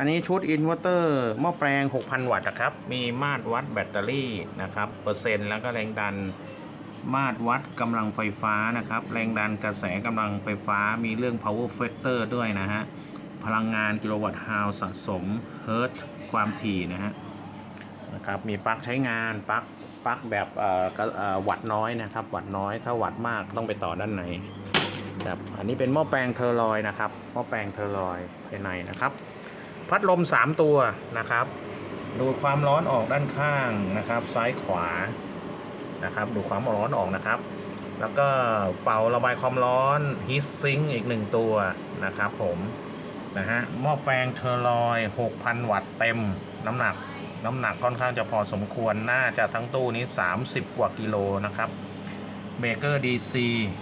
อันนี้ชุดอินเวอร์เตอร์หม้อแปลง 6,000 วัตต์นะครับ มีมาตรวัดแบตเตอรี่นะครับ เปอร์เซ็นต์แล้วก็แรงดัน มาตรวัดกำลังไฟฟ้านะครับ แรงดันกระแสกำลังไฟฟ้า มีเรื่อง power factor ด้วยนะฮะ พลังงานกิโลวัตต์ฮาวสะสมเฮิร์ตซ์ความถี่นะฮะนะครับ มีปลั๊กใช้งาน ปลั๊ก ปลั๊กแบบวัตต์น้อยนะครับ วัตต์น้อย ถ้าวัตต์มากต้องไปต่อด้านในครับ อันนี้เป็นหม้อแปลงเทอร์ลอยนะครับ หม้อแปลงเทอร์ลอยภายในนะครับ พัดลม 3 ตัวนะครับ ดูความร้อนออกด้านข้างนะครับ ซ้ายขวานะครับ ดูความร้อนออกนะครับ แล้วก็เป่าระบายความร้อนฮีทซิงอีกหนึ่งตัวนะครับผมนะฮะหม้อแปลงเทอร์ลอย 6,000 วัตต์เต็มน้ำหนักน้ำหนักค่อนข้างจะพอสมควรน่าจะทั้งตู้นี้ 30 กว่ากิโลนะครับเบเกอร์ DC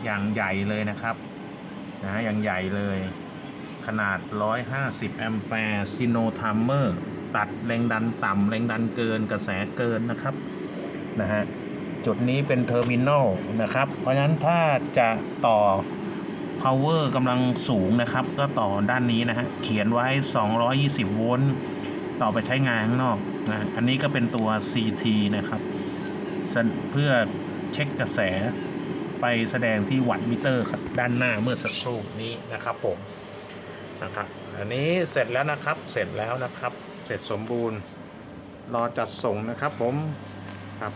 อย่างใหญ่เลยนะครับนะฮะอย่างใหญ่เลย ขนาด 150 แอมแปร์ซิโนทัมเมอร์ตัดแรงดันต่ำแรงดันเกินกระแสเกินนะครับนะฮะจุดนี้เป็นเทอร์มินอลนะครับ เพราะฉะนั้นถ้าจะต่อ power กำลังสูงนะครับ ก็ต่อด้านนี้นะฮะเขียนไว้ 220 โวลต์ต่อไปใช้งานข้างนอกนะอันนี้ก็เป็นตัว CT นะครับ เพื่อเช็คกระแสไปแสดงที่วัตต์มิเตอร์ครับด้านหน้าเมื่อสักครู่นี้นะครับผม นะครับ อันนี้เสร็จแล้วนะครับ เสร็จแล้วนะครับ เสร็จสมบูรณ์ รอจัดส่งนะครับผมครับ